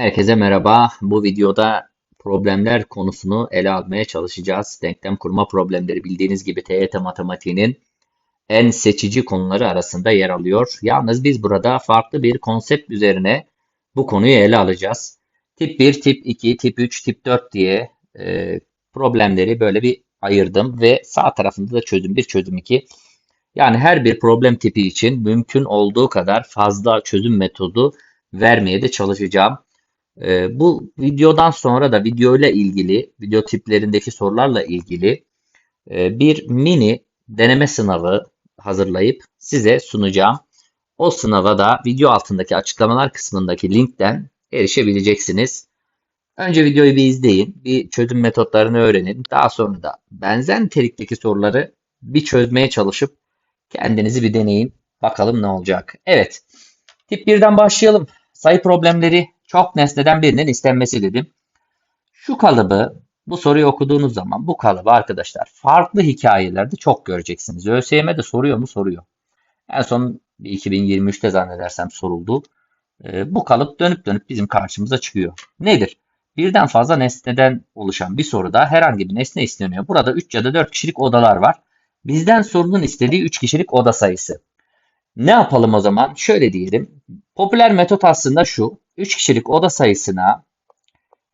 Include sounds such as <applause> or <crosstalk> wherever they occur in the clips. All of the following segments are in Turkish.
Herkese merhaba. Bu videoda problemler konusunu ele almaya çalışacağız. Denklem kurma problemleri bildiğiniz gibi TYT matematiğinin en seçici konuları arasında yer alıyor. Yalnız biz burada farklı bir konsept üzerine bu konuyu ele alacağız. Tip 1, tip 2, tip 3, tip 4 diye e, problemleri böyle bir ayırdım ve sağ tarafında da çözüm 1, çözüm 2. Yani her bir problem tipi için mümkün olduğu kadar fazla çözüm metodu vermeye de çalışacağım. Ee, bu videodan sonra da video ile ilgili, video tiplerindeki sorularla ilgili e, bir mini deneme sınavı hazırlayıp size sunacağım. O sınava da video altındaki açıklamalar kısmındaki linkten erişebileceksiniz. Önce videoyu bir izleyin, bir çözüm metotlarını öğrenin. Daha sonra da benzer nitelikteki soruları bir çözmeye çalışıp kendinizi bir deneyin. Bakalım ne olacak. Evet, tip 1'den başlayalım. Sayı problemleri çok nesneden birinin istenmesi dedim. Şu kalıbı bu soruyu okuduğunuz zaman bu kalıbı arkadaşlar farklı hikayelerde çok göreceksiniz. ÖSYM de soruyor mu? Soruyor. En son 2023'te zannedersem soruldu. Ee, bu kalıp dönüp dönüp bizim karşımıza çıkıyor. Nedir? Birden fazla nesneden oluşan bir soruda herhangi bir nesne isteniyor. Burada 3 ya da 4 kişilik odalar var. Bizden sorunun istediği 3 kişilik oda sayısı. Ne yapalım o zaman? Şöyle diyelim. Popüler metot aslında şu. 3 kişilik oda sayısına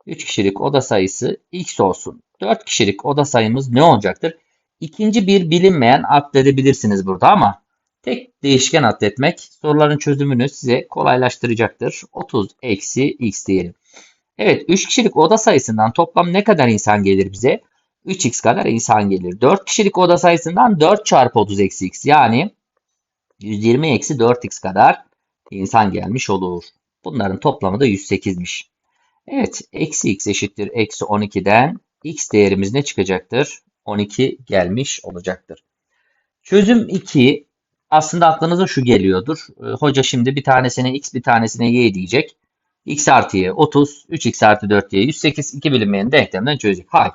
3 kişilik oda sayısı x olsun. 4 kişilik oda sayımız ne olacaktır? İkinci bir bilinmeyen atledebilirsiniz burada ama tek değişken atletmek soruların çözümünü size kolaylaştıracaktır. 30 eksi x diyelim. Evet 3 kişilik oda sayısından toplam ne kadar insan gelir bize? 3x kadar insan gelir. 4 kişilik oda sayısından 4 çarpı 30 eksi x yani 120 eksi 4x kadar insan gelmiş olur. Bunların toplamı da 108'miş. Evet, eksi x eşittir eksi 12'den x değerimiz ne çıkacaktır? 12 gelmiş olacaktır. Çözüm 2 aslında aklınıza şu geliyordur. Ee, hoca şimdi bir tanesine x bir tanesine y diyecek. x artı y 30, 3x artı 4y 108 iki bilinmeyen denklemden çözecek. Hayır,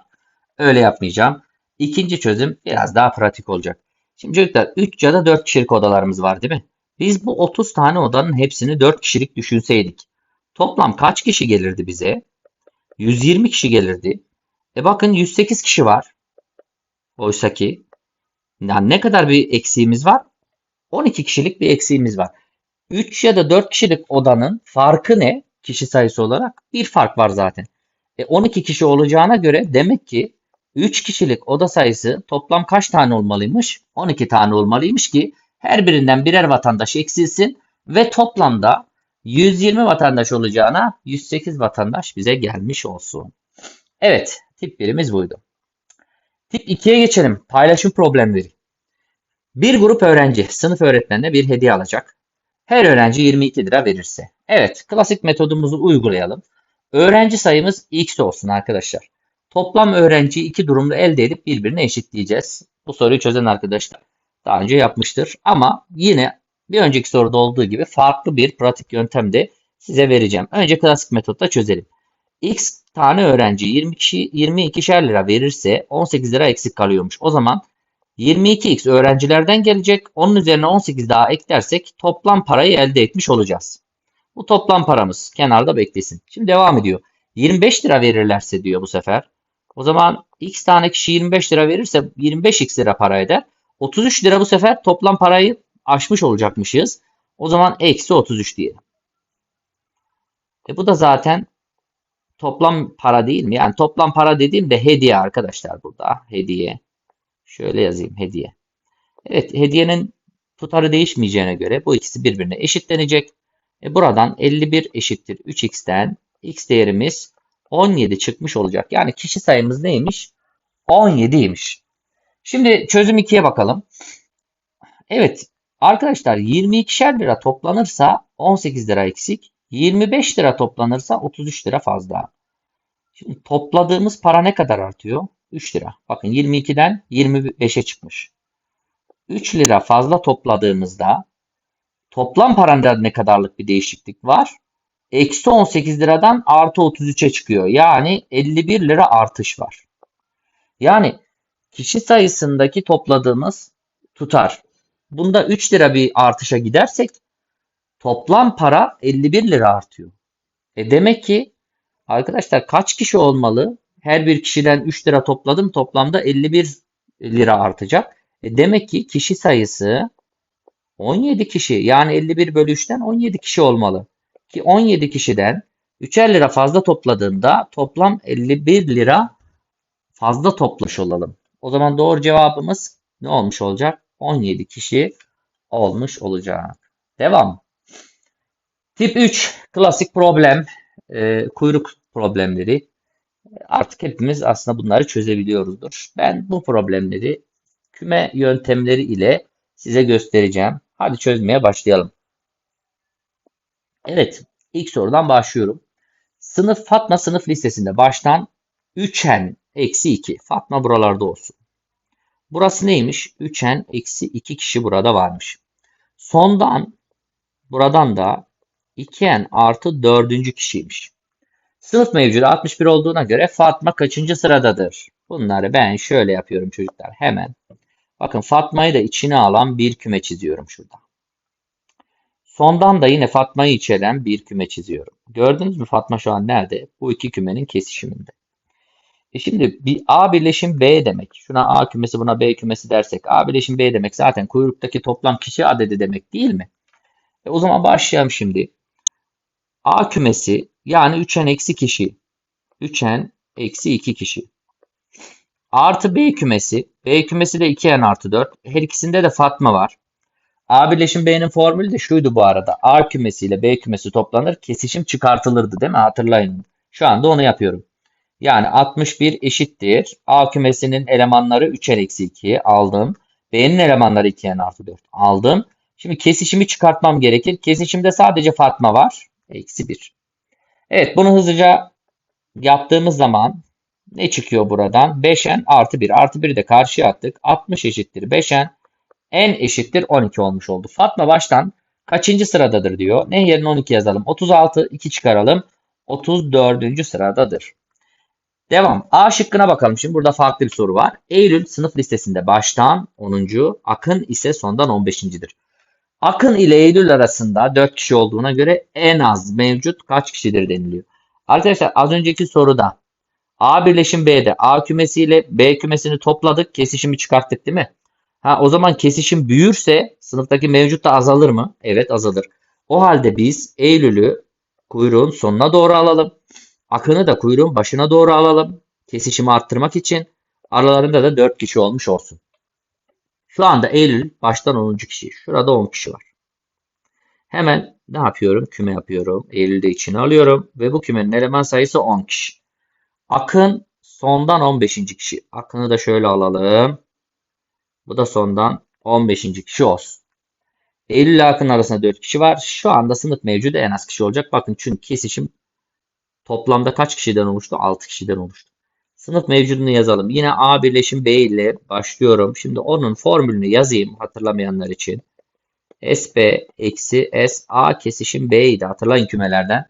öyle yapmayacağım. İkinci çözüm biraz daha pratik olacak. Şimdi çocuklar 3 ya da 4 kişilik odalarımız var değil mi? Biz bu 30 tane odanın hepsini 4 kişilik düşünseydik. Toplam kaç kişi gelirdi bize? 120 kişi gelirdi. E bakın 108 kişi var. Oysa ki yani ne kadar bir eksiğimiz var? 12 kişilik bir eksiğimiz var. 3 ya da 4 kişilik odanın farkı ne? Kişi sayısı olarak bir fark var zaten. E 12 kişi olacağına göre demek ki 3 kişilik oda sayısı toplam kaç tane olmalıymış? 12 tane olmalıymış ki her birinden birer vatandaş eksilsin ve toplamda 120 vatandaş olacağına 108 vatandaş bize gelmiş olsun. Evet, tip birimiz buydu. Tip 2'ye geçelim. Paylaşım problemleri. Bir grup öğrenci sınıf öğretmenine bir hediye alacak. Her öğrenci 22 lira verirse. Evet, klasik metodumuzu uygulayalım. Öğrenci sayımız x olsun arkadaşlar. Toplam öğrenciyi iki durumda elde edip birbirine eşitleyeceğiz. Bu soruyu çözen arkadaşlar daha önce yapmıştır. Ama yine bir önceki soruda olduğu gibi farklı bir pratik yöntem de size vereceğim. Önce klasik metotla çözelim. X tane öğrenci 20 kişi 22'şer lira verirse 18 lira eksik kalıyormuş. O zaman 22x öğrencilerden gelecek. Onun üzerine 18 daha eklersek toplam parayı elde etmiş olacağız. Bu toplam paramız kenarda beklesin. Şimdi devam ediyor. 25 lira verirlerse diyor bu sefer. O zaman x tane kişi 25 lira verirse 25x lira para eder. 33 lira bu sefer toplam parayı aşmış olacakmışız. O zaman eksi 33 diyelim. E bu da zaten toplam para değil mi? Yani toplam para dediğimde hediye arkadaşlar burada. Hediye. Şöyle yazayım hediye. Evet hediyenin tutarı değişmeyeceğine göre bu ikisi birbirine eşitlenecek. E buradan 51 eşittir 3x'ten x değerimiz 17 çıkmış olacak. Yani kişi sayımız neymiş? 17'ymiş. Şimdi çözüm 2'ye bakalım. Evet arkadaşlar 22'şer lira toplanırsa 18 lira eksik. 25 lira toplanırsa 33 lira fazla. Şimdi topladığımız para ne kadar artıyor? 3 lira. Bakın 22'den 25'e çıkmış. 3 lira fazla topladığımızda toplam paranda ne kadarlık bir değişiklik var? Eksi 18 liradan artı 33'e çıkıyor. Yani 51 lira artış var. Yani kişi sayısındaki topladığımız tutar. Bunda 3 lira bir artışa gidersek toplam para 51 lira artıyor. E demek ki arkadaşlar kaç kişi olmalı? Her bir kişiden 3 lira topladım. Toplamda 51 lira artacak. E demek ki kişi sayısı 17 kişi. Yani 51 bölü 3'ten 17 kişi olmalı. Ki 17 kişiden 3'er lira fazla topladığında toplam 51 lira fazla toplamış olalım. O zaman doğru cevabımız ne olmuş olacak? 17 kişi olmuş olacak. Devam. Tip 3 klasik problem. e, kuyruk problemleri. Artık hepimiz aslında bunları çözebiliyoruzdur. Ben bu problemleri küme yöntemleri ile size göstereceğim. Hadi çözmeye başlayalım. Evet, ilk sorudan başlıyorum. Sınıf Fatma sınıf listesinde baştan 3n eksi 2. Fatma buralarda olsun. Burası neymiş? 3n eksi 2 kişi burada varmış. Sondan buradan da 2n artı 4. kişiymiş. Sınıf mevcudu 61 olduğuna göre Fatma kaçıncı sıradadır? Bunları ben şöyle yapıyorum çocuklar. Hemen. Bakın Fatma'yı da içine alan bir küme çiziyorum şurada. Sondan da yine Fatma'yı içeren bir küme çiziyorum. Gördünüz mü Fatma şu an nerede? Bu iki kümenin kesişiminde. E şimdi bir A birleşim B demek. Şuna A kümesi buna B kümesi dersek A birleşim B demek zaten kuyruktaki toplam kişi adedi demek değil mi? E o zaman başlayalım şimdi. A kümesi yani 3n eksi kişi. 3n eksi 2 kişi. Artı B kümesi. B kümesi de 2n artı 4. Her ikisinde de Fatma var. A birleşim B'nin formülü de şuydu bu arada. A kümesi ile B kümesi toplanır. Kesişim çıkartılırdı değil mi? Hatırlayın. Şu anda onu yapıyorum. Yani 61 eşittir. A kümesinin elemanları 3'er eksi 2 aldım. B'nin elemanları 2n artı 4 aldım. Şimdi kesişimi çıkartmam gerekir. Kesişimde sadece Fatma var. Eksi 1. Evet bunu hızlıca yaptığımız zaman ne çıkıyor buradan? 5n artı 1. Artı 1'i de karşıya attık. 60 eşittir 5n. N eşittir 12 olmuş oldu. Fatma baştan kaçıncı sıradadır diyor. Ne yerine 12 yazalım. 36 2 çıkaralım. 34. sıradadır. Devam. A şıkkına bakalım. Şimdi burada farklı bir soru var. Eylül sınıf listesinde baştan 10. Akın ise sondan 15.dir. Akın ile Eylül arasında 4 kişi olduğuna göre en az mevcut kaç kişidir deniliyor. Arkadaşlar az önceki soruda A birleşim B'de A kümesi ile B kümesini topladık. Kesişimi çıkarttık değil mi? Ha, o zaman kesişim büyürse sınıftaki mevcut da azalır mı? Evet azalır. O halde biz Eylül'ü kuyruğun sonuna doğru alalım. Akını da kuyruğun başına doğru alalım. Kesişimi arttırmak için aralarında da 4 kişi olmuş olsun. Şu anda Eylül baştan 10. kişi. Şurada 10 kişi var. Hemen ne yapıyorum? Küme yapıyorum. Eylül'de içine alıyorum. Ve bu kümenin eleman sayısı 10 kişi. Akın sondan 15. kişi. Akını da şöyle alalım. Bu da sondan 15. kişi olsun. Eylül ile Akın arasında 4 kişi var. Şu anda sınıf mevcudu en az kişi olacak. Bakın çünkü kesişim toplamda kaç kişiden oluştu? 6 kişiden oluştu. Sınıf mevcudunu yazalım. Yine A birleşim B ile başlıyorum. Şimdi onun formülünü yazayım hatırlamayanlar için. SB eksi SA kesişim B idi. Hatırlayın kümelerden.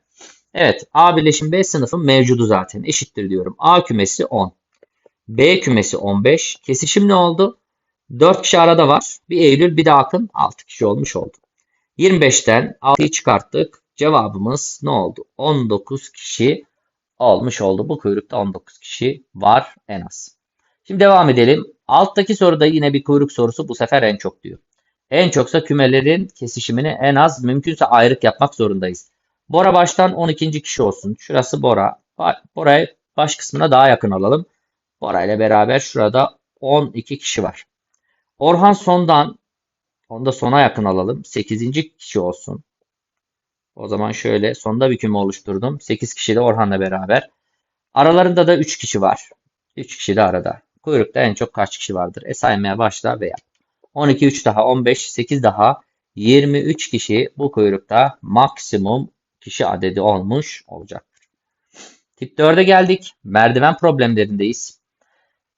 Evet A birleşim B sınıfın mevcudu zaten. Eşittir diyorum. A kümesi 10. B kümesi 15. Kesişim ne oldu? 4 kişi arada var. Bir Eylül bir de Akın 6 kişi olmuş oldu. 25'ten 6'yı çıkarttık. Cevabımız ne oldu? 19 kişi olmuş oldu. Bu kuyrukta 19 kişi var en az. Şimdi devam edelim. Alttaki soruda yine bir kuyruk sorusu bu sefer en çok diyor. En çoksa kümelerin kesişimini en az mümkünse ayrık yapmak zorundayız. Bora baştan 12. kişi olsun. Şurası Bora. Bora'yı baş kısmına daha yakın alalım. Bora ile beraber şurada 12 kişi var. Orhan sondan onu da sona yakın alalım. 8. kişi olsun. O zaman şöyle sonda bir küme oluşturdum. 8 kişi de Orhan'la beraber. Aralarında da 3 kişi var. 3 kişi de arada. Kuyrukta en çok kaç kişi vardır? E saymaya başla veya. 12, 3 daha 15, 8 daha 23 kişi bu kuyrukta maksimum kişi adedi olmuş olacaktır. Tip 4'e geldik. Merdiven problemlerindeyiz.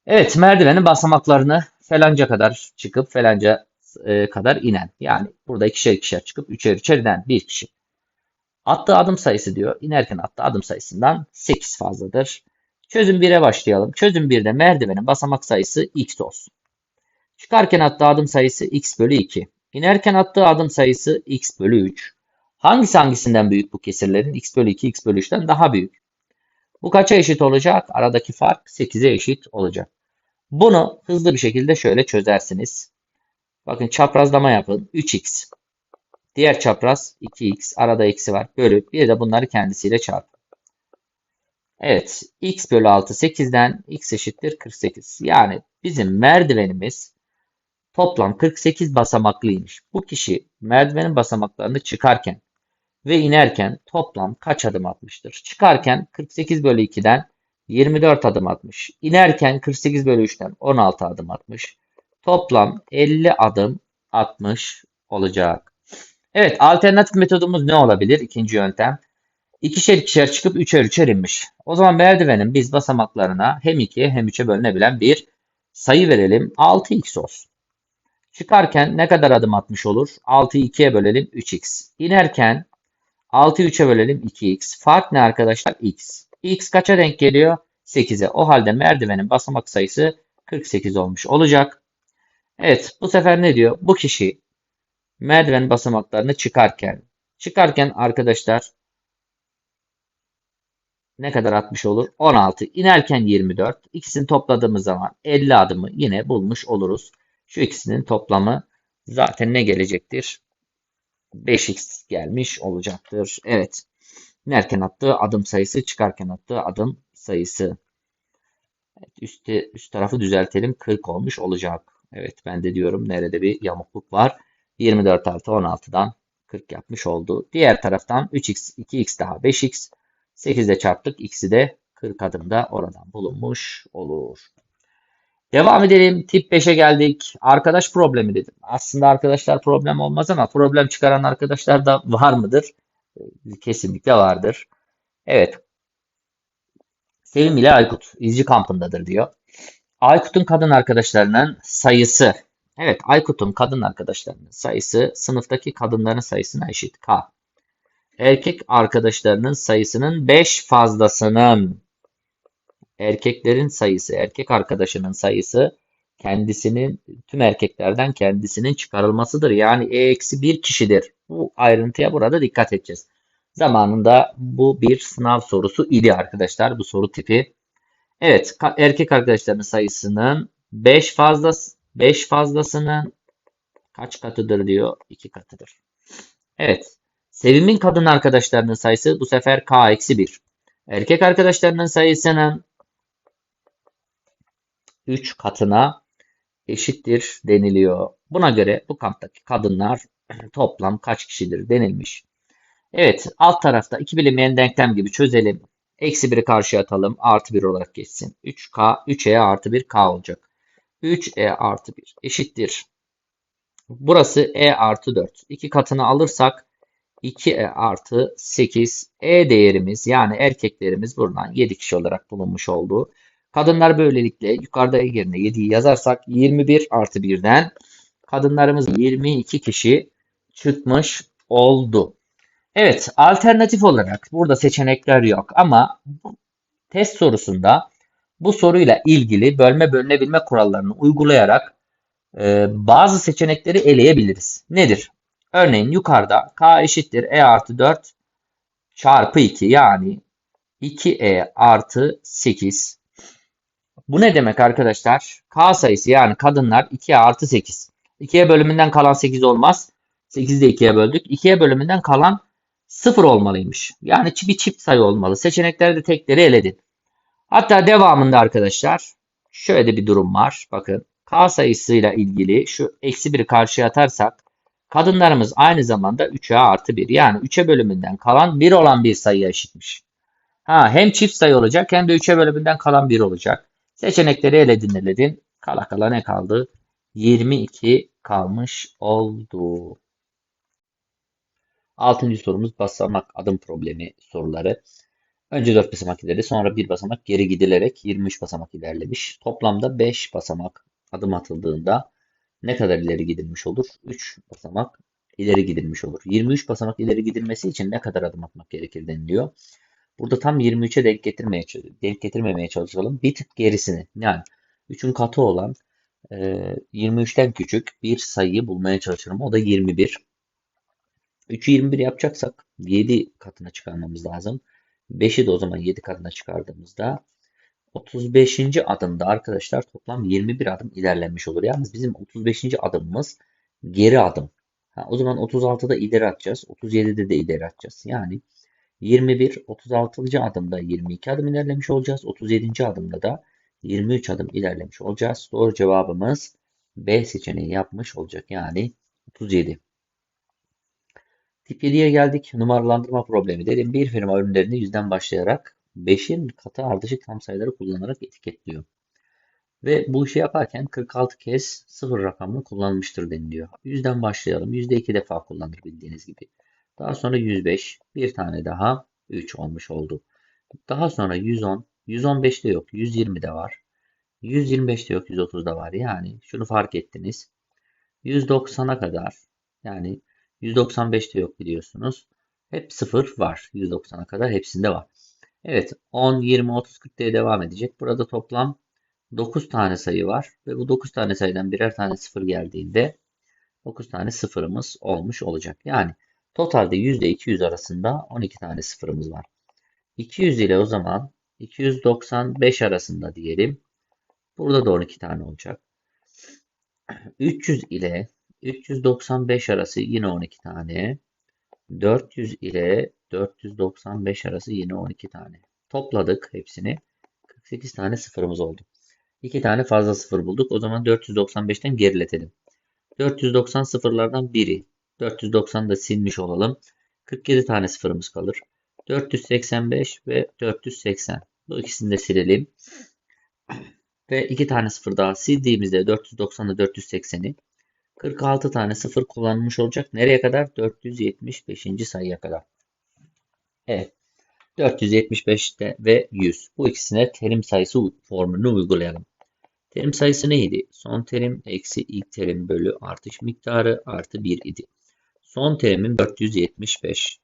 Evet merdivenin basamaklarını falanca kadar çıkıp falanca e, kadar inen. Yani burada ikişer ikişer çıkıp üçer üçer inen bir kişi. Attığı adım sayısı diyor. İnerken attığı adım sayısından 8 fazladır. Çözüm 1'e başlayalım. Çözüm 1'de merdivenin basamak sayısı x olsun. Çıkarken attığı adım sayısı x bölü 2. İnerken attığı adım sayısı x bölü 3. Hangisi hangisinden büyük bu kesirlerin? x bölü 2 x bölü 3'ten daha büyük. Bu kaça eşit olacak? Aradaki fark 8'e eşit olacak. Bunu hızlı bir şekilde şöyle çözersiniz. Bakın çaprazlama yapın. 3x. Diğer çapraz 2x. Arada eksi var. Bölü. Bir de bunları kendisiyle çarpın. Evet. x bölü 6 8'den x eşittir 48. Yani bizim merdivenimiz toplam 48 basamaklıymış. Bu kişi merdivenin basamaklarını çıkarken ve inerken toplam kaç adım atmıştır? Çıkarken 48 bölü 2'den 24 adım atmış. İnerken 48 bölü 3'ten 16 adım atmış. Toplam 50 adım atmış olacak. Evet alternatif metodumuz ne olabilir? İkinci yöntem. İkişer ikişer çıkıp üçer üçer inmiş. O zaman merdivenin biz basamaklarına hem 2'ye hem 3'e bölünebilen bir sayı verelim. 6x olsun. Çıkarken ne kadar adım atmış olur? 6'yı 2'ye bölelim 3x. İnerken 6'yı 3'e bölelim 2x. Fark ne arkadaşlar? x. x kaça denk geliyor? 8'e. O halde merdivenin basamak sayısı 48 olmuş olacak. Evet bu sefer ne diyor? Bu kişi merdiven basamaklarını çıkarken çıkarken arkadaşlar ne kadar atmış olur? 16. İnerken 24. İkisini topladığımız zaman 50 adımı yine bulmuş oluruz. Şu ikisinin toplamı zaten ne gelecektir? 5x gelmiş olacaktır. Evet. İnerken attığı adım sayısı, çıkarken attığı adım sayısı. Evet, üstte, üst tarafı düzeltelim. 40 olmuş olacak. Evet ben de diyorum nerede bir yamukluk var. 24 artı 16'dan 40 yapmış oldu. Diğer taraftan 3x, 2x daha 5x. 8 ile çarptık. X'i de 40 adımda oradan bulunmuş olur. Devam edelim. Tip 5'e geldik. Arkadaş problemi dedim. Aslında arkadaşlar problem olmaz ama problem çıkaran arkadaşlar da var mıdır? Kesinlikle vardır. Evet. Sevim ile Aykut izci kampındadır diyor. Aykut'un kadın arkadaşlarının sayısı. Evet Aykut'un kadın arkadaşlarının sayısı sınıftaki kadınların sayısına eşit. K. Erkek arkadaşlarının sayısının 5 fazlasının erkeklerin sayısı, erkek arkadaşının sayısı kendisinin tüm erkeklerden kendisinin çıkarılmasıdır. Yani e eksi bir kişidir. Bu ayrıntıya burada dikkat edeceğiz. Zamanında bu bir sınav sorusu idi arkadaşlar bu soru tipi. Evet erkek arkadaşlarının sayısının 5 fazlası 5 fazlasının kaç katıdır diyor? 2 katıdır. Evet. Sevim'in kadın arkadaşlarının sayısı bu sefer k eksi 1. Erkek arkadaşlarının sayısının 3 katına eşittir deniliyor. Buna göre bu kamptaki kadınlar <clears throat> toplam kaç kişidir denilmiş. Evet alt tarafta iki bilinmeyen denklem gibi çözelim. Eksi 1'i karşıya atalım. Artı 1 olarak geçsin. 3K, 3E artı 1K olacak. 3E artı 1 eşittir. Burası E artı 4. İki katını alırsak 2E artı 8. E değerimiz yani erkeklerimiz buradan 7 kişi olarak bulunmuş oldu. Kadınlar böylelikle yukarıda yerine 7'yi yazarsak 21 artı 1'den kadınlarımız 22 kişi çıkmış oldu. Evet alternatif olarak burada seçenekler yok ama test sorusunda bu soruyla ilgili bölme bölünebilme kurallarını uygulayarak e, bazı seçenekleri eleyebiliriz. Nedir? Örneğin yukarıda k eşittir e artı 4 çarpı 2 yani 2e artı 8. Bu ne demek arkadaşlar? K sayısı yani kadınlar 2'ye artı 8. 2'ye bölümünden kalan 8 olmaz. 8'i de 2'ye böldük. 2'ye bölümünden kalan 0 olmalıymış. Yani bir çift sayı olmalı. Seçenekleri de tekleri eledin. Hatta devamında arkadaşlar şöyle bir durum var. Bakın K sayısıyla ilgili şu eksi 1'i karşıya atarsak kadınlarımız aynı zamanda 3'e artı 1 yani 3'e bölümünden kalan 1 olan bir sayıya eşitmiş. Ha, hem çift sayı olacak hem de 3'e bölümünden kalan 1 olacak. Seçenekleri eledin eledin. Kala kala ne kaldı? 22 kalmış oldu. Altıncı sorumuz basamak adım problemi soruları. Önce 4 basamak ileri sonra 1 basamak geri gidilerek 23 basamak ilerlemiş. Toplamda 5 basamak adım atıldığında ne kadar ileri gidilmiş olur? 3 basamak ileri gidilmiş olur. 23 basamak ileri gidilmesi için ne kadar adım atmak gerekir deniliyor. Burada tam 23'e denk getirmeye denk getirmemeye çalışalım. Bir tık gerisini yani 3'ün katı olan e, 23'ten küçük bir sayıyı bulmaya çalışırım. O da 21. 3'ü 21 yapacaksak 7 katına çıkarmamız lazım. 5'i de o zaman 7 katına çıkardığımızda 35. adımda arkadaşlar toplam 21 adım ilerlenmiş olur. Yalnız bizim 35. adımımız geri adım. Ha, o zaman 36'da ileri atacağız. 37'de de ileri atacağız. Yani 21, 36. adımda 22 adım ilerlemiş olacağız. 37. adımda da 23 adım ilerlemiş olacağız. Doğru cevabımız B seçeneği yapmış olacak. Yani 37. Tip 7'ye geldik. Numaralandırma problemi dedim. Bir firma ürünlerini yüzden başlayarak 5'in katı ardışık tam sayıları kullanarak etiketliyor. Ve bu işi yaparken 46 kez sıfır rakamını kullanmıştır deniliyor. Yüzden başlayalım. Yüzde iki defa kullanır bildiğiniz gibi. Daha sonra 105. Bir tane daha 3 olmuş oldu. Daha sonra 110. 115'te yok. 120'de var. 125'te yok. 130'da var. Yani şunu fark ettiniz. 190'a kadar yani 195'te yok biliyorsunuz. Hep sıfır var. 190'a kadar hepsinde var. Evet 10, 20, 30, 40 diye devam edecek. Burada toplam 9 tane sayı var. Ve bu 9 tane sayıdan birer tane sıfır geldiğinde 9 tane sıfırımız olmuş olacak. Yani totalde %200 arasında 12 tane sıfırımız var. 200 ile o zaman 295 arasında diyelim. Burada da 12 tane olacak. 300 ile 395 arası yine 12 tane. 400 ile 495 arası yine 12 tane. Topladık hepsini. 48 tane sıfırımız oldu. 2 tane fazla sıfır bulduk. O zaman 495'ten geriletelim. 490 sıfırlardan biri. 490'ı da silmiş olalım. 47 tane sıfırımız kalır. 485 ve 480. Bu ikisini de silelim. Ve 2 tane sıfır daha sildiğimizde 490'ı 480'i 46 tane sıfır kullanılmış olacak. Nereye kadar? 475. sayıya kadar. Evet. 475'te ve 100. Bu ikisine terim sayısı formülünü uygulayalım. Terim sayısı neydi? Son terim eksi ilk terim bölü artış miktarı artı 1 idi. Son terimim 475.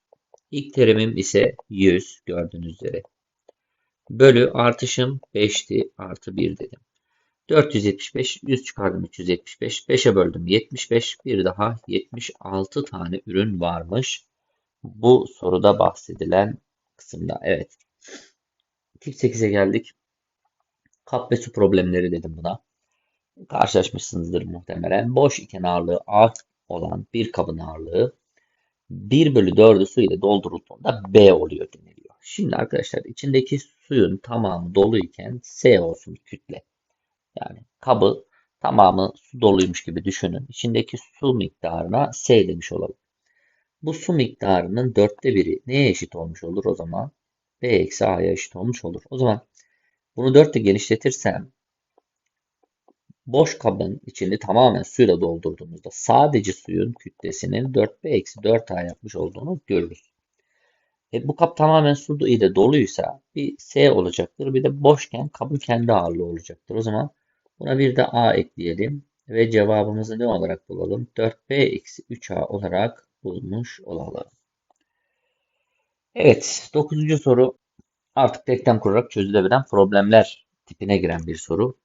İlk terimim ise 100 gördüğünüz üzere. Bölü artışım 5'ti artı 1 dedim. 475, 100 çıkardım 375, 5'e böldüm 75, bir daha 76 tane ürün varmış. Bu soruda bahsedilen kısımda. Evet. Tip 8'e geldik. Kap ve su problemleri dedim buna. Karşılaşmışsınızdır muhtemelen. Boş iken ağırlığı A olan bir kabın ağırlığı 1 bölü 4'ü su ile doldurulduğunda B oluyor deniliyor. Şimdi arkadaşlar içindeki suyun tamamı doluyken S olsun kütle. Yani kabı tamamı su doluymuş gibi düşünün. İçindeki su miktarına S demiş olalım. Bu su miktarının dörtte biri neye eşit olmuş olur o zaman? B eksi A'ya eşit olmuş olur. O zaman bunu 4 ile genişletirsem boş kabın içini tamamen suyla doldurduğumuzda sadece suyun kütlesinin 4B eksi 4A yapmış olduğunu görürüz. E, bu kap tamamen su ile doluysa bir S olacaktır. Bir de boşken kabın kendi ağırlığı olacaktır. O zaman buna bir de A ekleyelim. Ve cevabımızı ne olarak bulalım? 4B eksi 3A olarak bulmuş olalım. Evet, 9. soru artık denklem kurarak çözülebilen problemler tipine giren bir soru.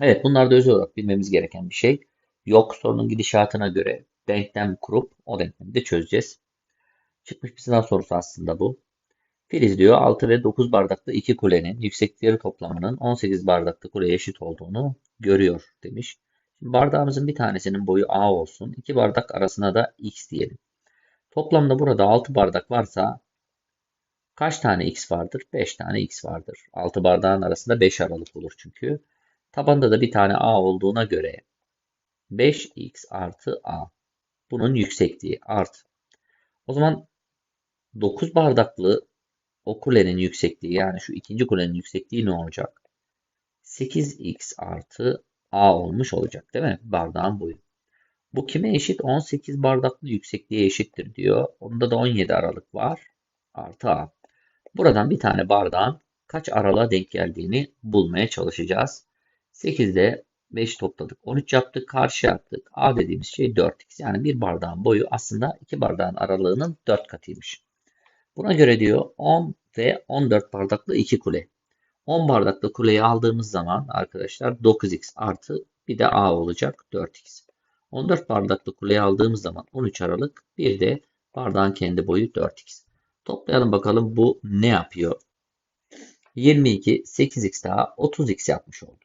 Evet, bunlar da özel olarak bilmemiz gereken bir şey. Yok sorunun gidişatına göre denklem kurup o denklemi de çözeceğiz. Çıkmış bir sınav sorusu aslında bu. Filiz diyor 6 ve 9 bardaklı iki kulenin yükseklikleri toplamının 18 bardaklı kuleye eşit olduğunu görüyor demiş. Şimdi bardağımızın bir tanesinin boyu A olsun. iki bardak arasına da X diyelim. Toplamda burada 6 bardak varsa kaç tane X vardır? 5 tane X vardır. 6 bardağın arasında 5 aralık olur çünkü. Tabanda da bir tane A olduğuna göre 5X artı A. Bunun yüksekliği artı. O zaman 9 bardaklı o kulenin yüksekliği yani şu ikinci kulenin yüksekliği ne olacak? 8x artı a olmuş olacak değil mi? Bardağın boyu. Bu kime eşit? 18 bardaklı yüksekliğe eşittir diyor. Onda da 17 aralık var. Artı a. Buradan bir tane bardağın kaç aralığa denk geldiğini bulmaya çalışacağız. 8'de 5 topladık. 13 yaptık. Karşı yaptık. A dediğimiz şey 4x. Yani bir bardağın boyu aslında iki bardağın aralığının 4 katıymış. Buna göre diyor 10 ve 14 bardaklı 2 kule. 10 bardaklı kuleyi aldığımız zaman arkadaşlar 9x artı bir de a olacak 4x. 14 bardaklı kuleyi aldığımız zaman 13 Aralık. Bir de bardağın kendi boyu 4x. Toplayalım bakalım bu ne yapıyor? 22, 8x daha 30x yapmış oldu.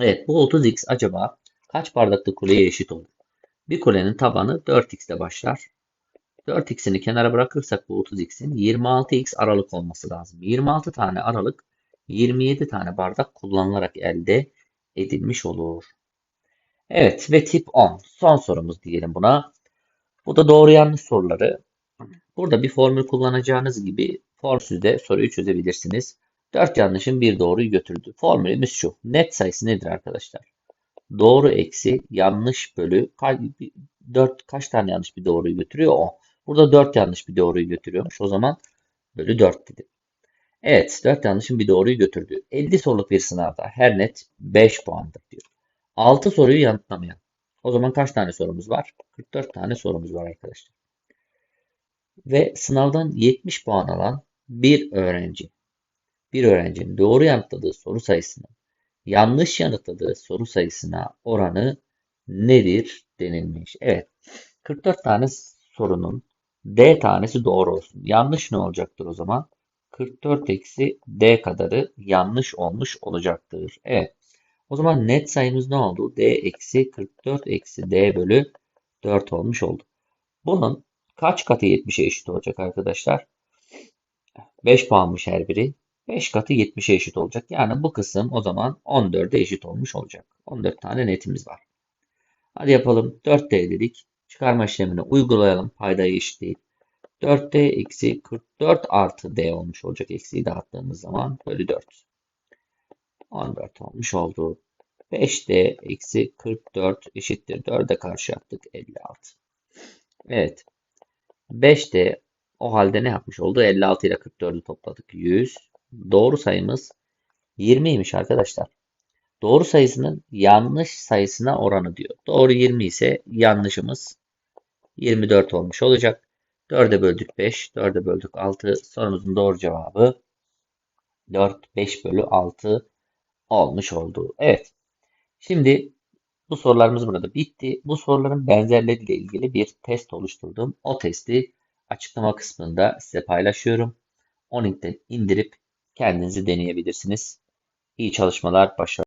Evet bu 30x acaba kaç bardaklı kuleye eşit olur? Bir kulenin tabanı 4x ile başlar. 4x'ini kenara bırakırsak bu 30x'in 26x aralık olması lazım. 26 tane aralık 27 tane bardak kullanılarak elde edilmiş olur. Evet ve tip 10. Son sorumuz diyelim buna. Bu da doğru yanlış soruları. Burada bir formül kullanacağınız gibi formsüzde soruyu çözebilirsiniz. 4 yanlışın bir doğruyu götürdü. Formülümüz şu. Net sayısı nedir arkadaşlar? Doğru eksi yanlış bölü 4 kaç tane yanlış bir doğruyu götürüyor? O. Burada 4 yanlış bir doğruyu götürüyormuş. O zaman bölü 4 dedim. Evet 4 yanlışın bir doğruyu götürdü. 50 soruluk bir sınavda her net 5 puandır diyor. 6 soruyu yanıtlamayan. O zaman kaç tane sorumuz var? 44 tane sorumuz var arkadaşlar. Ve sınavdan 70 puan alan bir öğrenci. Bir öğrencinin doğru yanıtladığı soru sayısının yanlış yanıtladığı soru sayısına oranı nedir denilmiş. Evet. 44 tane sorunun D tanesi doğru olsun. Yanlış ne olacaktır o zaman? 44 eksi D kadarı yanlış olmuş olacaktır. Evet. O zaman net sayımız ne oldu? D eksi 44 eksi D bölü 4 olmuş oldu. Bunun kaç katı 70'e eşit olacak arkadaşlar? 5 puanmış her biri. 5 katı 70'e eşit olacak. Yani bu kısım o zaman 14'e eşit olmuş olacak. 14 tane netimiz var. Hadi yapalım. 4D dedik. Çıkarma işlemini uygulayalım. Paydayı eşitleyip. 4D eksi 44 artı D olmuş olacak. Eksiği dağıttığımız zaman bölü 4. 14 olmuş oldu. 5D eksi 44 eşittir. 4'e karşı yaptık. 56. Evet. 5D o halde ne yapmış oldu? 56 ile 44'ü topladık. 100. Doğru sayımız 20'ymiş arkadaşlar. Doğru sayısının yanlış sayısına oranı diyor. Doğru 20 ise yanlışımız 24 olmuş olacak. 4'e böldük 5, 4'e böldük 6. Sorumuzun doğru cevabı 4, 5 bölü 6 olmuş oldu. Evet. Şimdi bu sorularımız burada bitti. Bu soruların benzerleriyle ilgili bir test oluşturdum. O testi açıklama kısmında size paylaşıyorum. O linkten indirip kendinizi deneyebilirsiniz. İyi çalışmalar, başarılar.